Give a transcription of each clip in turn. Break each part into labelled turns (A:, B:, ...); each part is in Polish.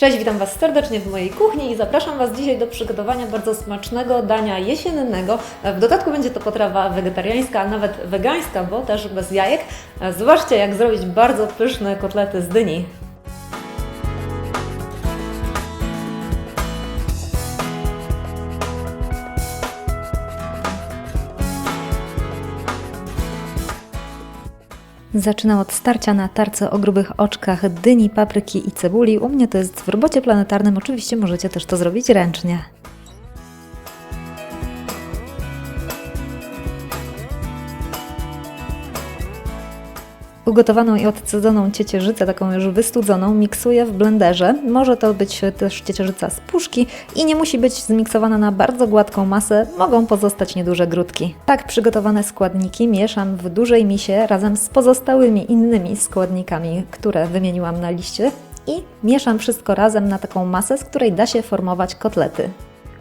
A: Cześć, witam Was serdecznie w mojej kuchni i zapraszam Was dzisiaj do przygotowania bardzo smacznego dania jesiennego. W dodatku będzie to potrawa wegetariańska, a nawet wegańska, bo też bez jajek. Zobaczcie, jak zrobić bardzo pyszne kotlety z dyni. Zaczynam od starcia na tarce o grubych oczkach dyni, papryki i cebuli. U mnie to jest w robocie planetarnym, oczywiście możecie też to zrobić ręcznie. Ugotowaną i odcedzoną ciecierzycę, taką już wystudzoną, miksuję w blenderze. Może to być też ciecierzyca z puszki i nie musi być zmiksowana na bardzo gładką masę, mogą pozostać nieduże grudki. Tak przygotowane składniki mieszam w dużej misie razem z pozostałymi innymi składnikami, które wymieniłam na liście i mieszam wszystko razem na taką masę, z której da się formować kotlety.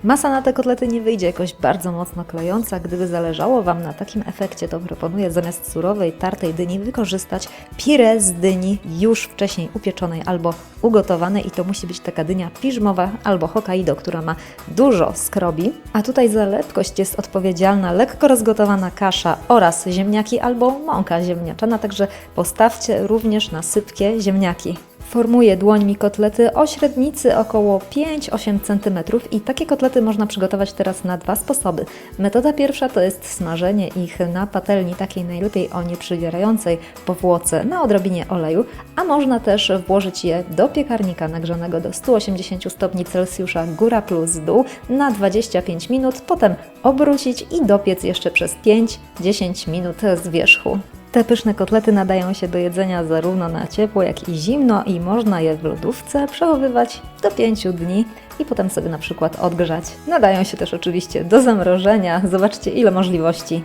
A: Masa na te kotlety nie wyjdzie jakoś bardzo mocno klejąca. Gdyby zależało Wam na takim efekcie, to proponuję zamiast surowej, tartej dyni wykorzystać pire z dyni już wcześniej upieczonej albo ugotowanej i to musi być taka dynia piżmowa albo Hokkaido, która ma dużo skrobi. A tutaj za lepkość jest odpowiedzialna lekko rozgotowana kasza oraz ziemniaki albo mąka ziemniaczana, także postawcie również na sypkie ziemniaki. Formuję dłońmi kotlety o średnicy około 5-8 cm i takie kotlety można przygotować teraz na dwa sposoby. Metoda pierwsza to jest smażenie ich na patelni takiej najlepiej o nieprzywierającej powłoce na odrobinie oleju, a można też włożyć je do piekarnika nagrzanego do 180 stopni Celsjusza góra plus dół na 25 minut, potem obrócić i dopiec jeszcze przez 5-10 minut z wierzchu. Te pyszne kotlety nadają się do jedzenia zarówno na ciepło, jak i zimno i można je w lodówce przechowywać do 5 dni i potem sobie na przykład odgrzać. Nadają się też oczywiście do zamrożenia. Zobaczcie ile możliwości.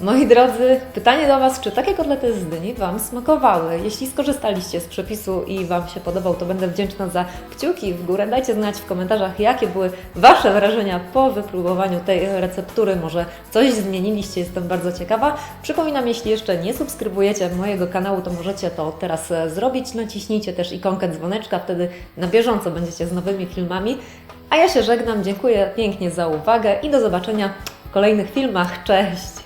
A: Moi drodzy, pytanie do Was, czy takie kotlety z dyni Wam smakowały? Jeśli skorzystaliście z przepisu i Wam się podobał, to będę wdzięczna za kciuki w górę. Dajcie znać w komentarzach, jakie były Wasze wrażenia po wypróbowaniu tej receptury. Może coś zmieniliście, jestem bardzo ciekawa. Przypominam, jeśli jeszcze nie subskrybujecie mojego kanału, to możecie to teraz e, zrobić. Naciśnijcie też ikonkę dzwoneczka, wtedy na bieżąco będziecie z nowymi filmami. A ja się żegnam, dziękuję pięknie za uwagę i do zobaczenia w kolejnych filmach. Cześć!